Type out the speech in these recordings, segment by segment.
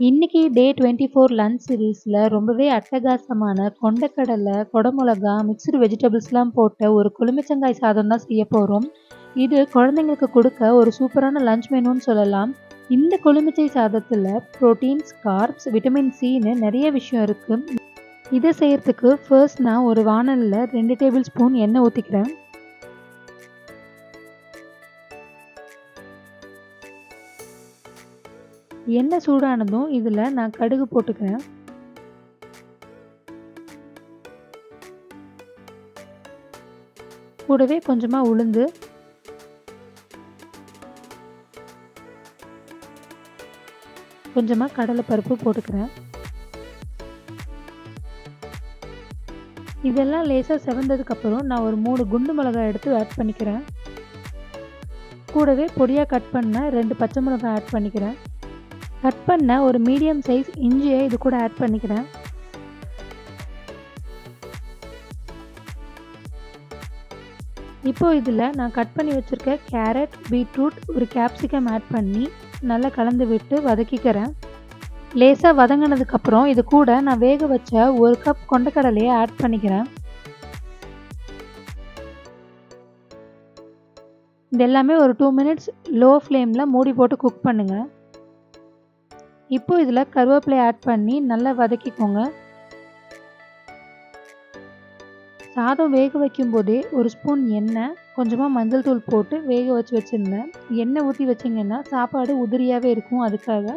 இன்னைக்கு day twenty four lunch சீரீஸில் ரொம்பவே அட்டகாசமான கொண்டக்கடலை குடமிளகா மிக்சடு வெஜிடபிள்ஸ்லாம் போட்ட ஒரு கொழுமிச்சங்காய் சாதம் தான் செய்ய போகிறோம் இது குழந்தைங்களுக்கு கொடுக்க ஒரு சூப்பரான லஞ்ச் மெனுன்னு சொல்லலாம். இந்த கொழுமிச்சை சாதத்தில் ப்ரோட்டீன்ஸ் கார்ப்ஸ் விட்டமின் சின்னு நிறைய விஷயம் இருக்குது இதை செய்கிறதுக்கு ஃபர்ஸ்ட் நான் ஒரு வானலில் ரெண்டு டேபிள் ஸ்பூன் எண்ணெய் ஊற்றிக்கிறேன் எண்ணெய் சூடானதும் இதில் நான் கடுகு போட்டுக்கிறேன். கூடவே கொஞ்சமாக உளுந்து. கொஞ்சமாக கடலைப்பருப்பு போட்டுக்கிறேன். இதெல்லாம் லேசாக செவந்ததுக்கப்புறம் நான் ஒரு மூணு குண்டு மிளகாய் எடுத்து ஆட் பண்ணிக்கிறேன். கூடவே பொடியாக கட் பண்ண ரெண்டு பச்சை மிளகாய் ஆட் பண்ணிக்கிறேன். கட் பண்ண ஒரு மீடியம் சைஸ் இஞ்சியை இது கூட ஆட் பண்ணிக்கிறேன். இப்போ இதில் நான் கட் பண்ணி வச்சுருக்க கேரட் பீட்ரூட் ஒரு கேப்சிகம் ஆட் பண்ணி நல்லா கலந்து விட்டு வதக்கிக்கிறேன். லேசாக வதங்கினதுக்கப்புறம் இது கூட நான் வேக வச்ச ஒரு கப் கொண்டக்கடலையை ஆட் பண்ணிக்கிறேன். இது எல்லாமே ஒரு டூ மினிட்ஸ் லோ ஃப்ளேமில் மூடி போட்டு குக் பண்ணுங்கள் இப்போ இதில் கருவேப்பிலை ஆட் பண்ணி நல்லா வதக்கிக்கோங்க. சாதம் வேக வைக்கும் போதே ஒரு ஸ்பூன் எண்ணெய் கொஞ்சமாக மஞ்சள் தூள் போட்டு வேக வச்சு வச்சுருந்தேன். எண்ணெய் ஊற்றி வச்சிங்கன்னா சாப்பாடு உதிரியாகவே இருக்கும் அதுக்காக.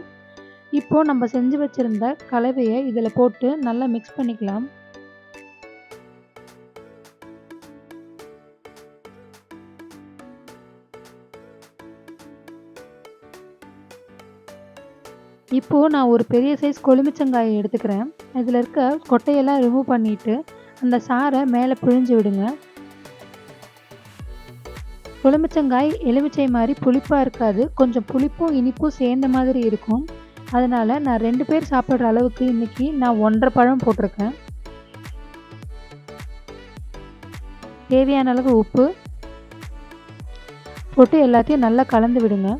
இப்போது நம்ம செஞ்சு வச்சுருந்த கலவையை இதில் போட்டு நல்லா மிக்ஸ் பண்ணிக்கலாம். இப்போது நான் ஒரு பெரிய சைஸ் கொழுமிச்சங்காயை எடுத்துக்கிறேன். இதில் இருக்க கொட்டையெல்லாம் ரிமூவ் பண்ணிவிட்டு அந்த சாரை மேலே பிழிஞ்சு விடுங்க. கொழுமிச்சங்காய் எலுமிச்சை மாதிரி புளிப்பாக இருக்காது. கொஞ்சம் புளிப்பும் இனிப்பும் சேர்ந்த மாதிரி இருக்கும். அதனால் நான் ரெண்டு பேர் சாப்பிட்ற அளவுக்கு இன்றைக்கி நான் ஒன்றரை பழம் போட்டிருக்கேன். தேவையான அளவு உப்பு போட்டு எல்லாத்தையும் நல்லா கலந்து விடுங்க.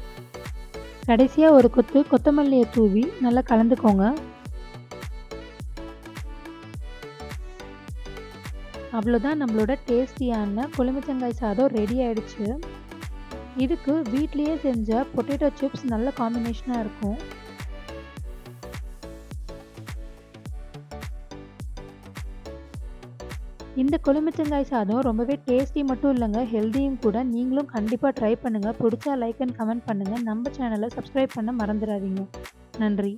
கடைசியாக ஒரு கொத்து கொத்தமல்லியை தூவி நல்லா கலந்துக்கோங்க. அவ்வளோதான் நம்மளோட டேஸ்டியான கொழுமிச்சங்காய் சாதம் ரெடி ஆயிடுச்சு. இதுக்கு வீட்லேயே செஞ்ச பொட்டேட்டோ சிப்ஸ் நல்ல காம்பினேஷனாக இருக்கும். இந்த கொலுமிச்சங்காய் சாதம் ரொம்பவே டேஸ்டி மட்டும் இல்லைங்க ஹெல்த்தியும் கூட. நீங்களும் கண்டிப்பாக ட்ரை பண்ணுங்கள் பிடிச்சா லைக் அண்ட் கமெண்ட் பண்ணுங்கள் நம்ம சேனலை சப்ஸ்கிரைப் பண்ண மறந்துடாதீங்க. நன்றி.